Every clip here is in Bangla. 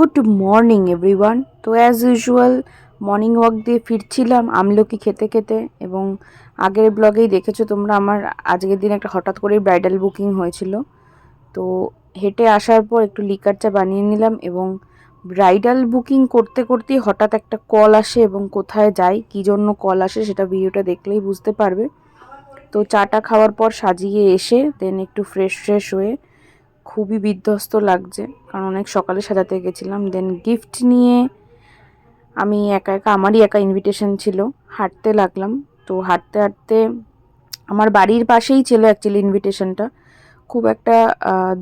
গুড মর্নিং এভরিওয়ান তো অ্যাজ ইউজুয়াল মর্নিং ওয়াক দিয়ে ফিরছিলাম আমলকি খেতে খেতে এবং আগের ব্লগেই দেখেছ তোমরা আমার আজকের দিন একটা হঠাৎ করেই ব্রাইডাল বুকিং হয়েছিল। তো হেঁটে আসার পর একটু লিকার চা বানিয়ে নিলাম এবং ব্রাইডাল বুকিং করতে করতেই হঠাৎ একটা কল আসে এবং কোথায় যাই, কী জন্য কল আসে সেটা ভিডিওটা দেখলেই বুঝতে পারবে। তো চাটা খাওয়ার পর সাজিয়ে এসে দেন একটু ফ্রেশ ফ্রেশ হয়ে খুবই বিধ্বস্ত লাগছে। কারণ অনেক সকালে সাজাতে গেছিলাম। দেন গিফট নিয়ে আমি একা একা, আমারই একা ইনভিটেশন ছিল। হাঁটতে লাগলাম। তো হাঁটতে হাঁটতে আমার বাড়ির পাশেই ছিল অ্যাকচুয়ালি ইনভিটেশনটা খুব একটা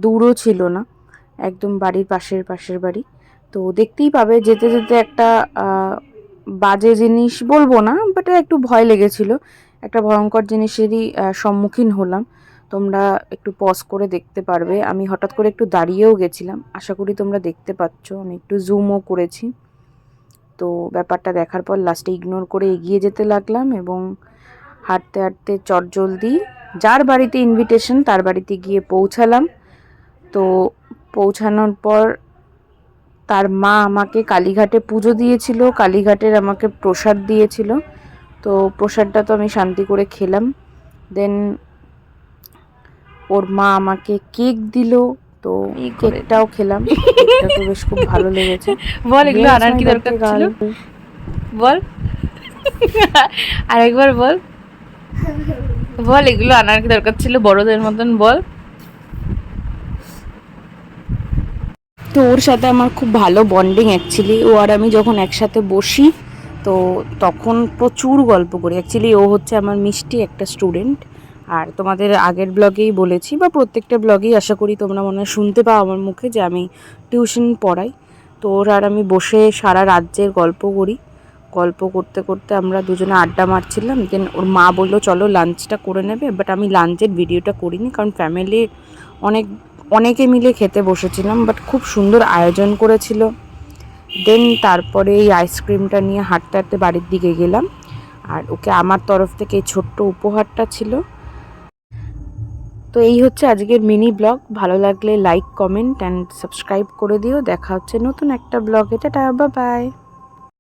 দূরও ছিল না। একদম বাড়ির পাশের পাশের বাড়ি। তো দেখতেই পাবে, যেতে যেতে একটা বাজে জিনিস বলব না বাট একটু ভয় লেগেছিল। একটা ভয়ঙ্কর জিনিসেরই সম্মুখীন হলাম। তোমরা একটু পজ করে দেখতে পারবে। আমি হঠাৎ করে একটু দাঁড়িয়েও গেছিলাম। আশা করি তোমরা দেখতে পাচ্ছ। আমি একটু জুমও করেছি। তো ব্যাপারটা দেখার পর লাস্টে ইগনোর করে এগিয়ে যেতে লাগলাম এবং হাঁটতে হাঁটতে চটজলদি যার বাড়িতে ইনভিটেশন তার বাড়িতে গিয়ে পৌঁছালাম। তো পৌঁছানোর পর তার মা আমাকে কালীঘাটে পুজো দিয়েছিল। কালীঘাটের আমাকে প্রসাদ দিয়েছিল। তো প্রসাদটা তো আমি শান্তি করে খেলাম। দেন ওর মা আমাকে কেক দিল তো কেকটাও খেলাম। কেকটা তো বেশ খুব ভালো লেগেছে। বল এগুলো আনার কি দরকার ছিল? বল। আরেকবার বল। বল এগুলো আনার কি দরকার ছিল বড়দের মতন? বল। তো ওর সাথে আমার খুব ভালো বন্ডিং অ্যাকচুয়ালি ও আর আমি যখন একসাথে বসি তো তখন প্রচুর গল্প করি। অ্যাকচুয়ালি ও হচ্ছে আমার মিষ্টি একটা স্টুডেন্ট আর তোমাদের আগের ব্লগেই বলেছি বা প্রত্যেকটা ব্লগেই আশা করি তোমরা মনে হয় শুনতে পাও আমার মুখে যে আমি টিউশন পড়াই। তো ওর আর আমি বসে সারা রাজ্যের গল্প করি। গল্প করতে করতে আমরা দুজনে আড্ডা মারছিলাম। দেন ওর মা বলল, চলো লাঞ্চটা করে নেবে। বাট আমি লাঞ্চের ভিডিওটা করিনি কারণ ফ্যামিলি অনেক, অনেকে মিলে খেতে বসেছিলাম বাট খুব সুন্দর আয়োজন করেছিল। দেন তারপরে এই আইসক্রিমটা নিয়ে হাঁটতে হাঁটতে বাড়ির দিকে গেলাম। আর ওকে আমার তরফ থেকে এই ছোট্ট উপহারটা ছিল। তো এই হচ্ছে আজকের মিনি ব্লগ। ভালো লাগলে লাইক কমেন্ট অ্যান্ড সাবস্ক্রাইব করে দিও। দেখা হচ্ছে নতুন একটা ব্লগে। টাটা বা বাই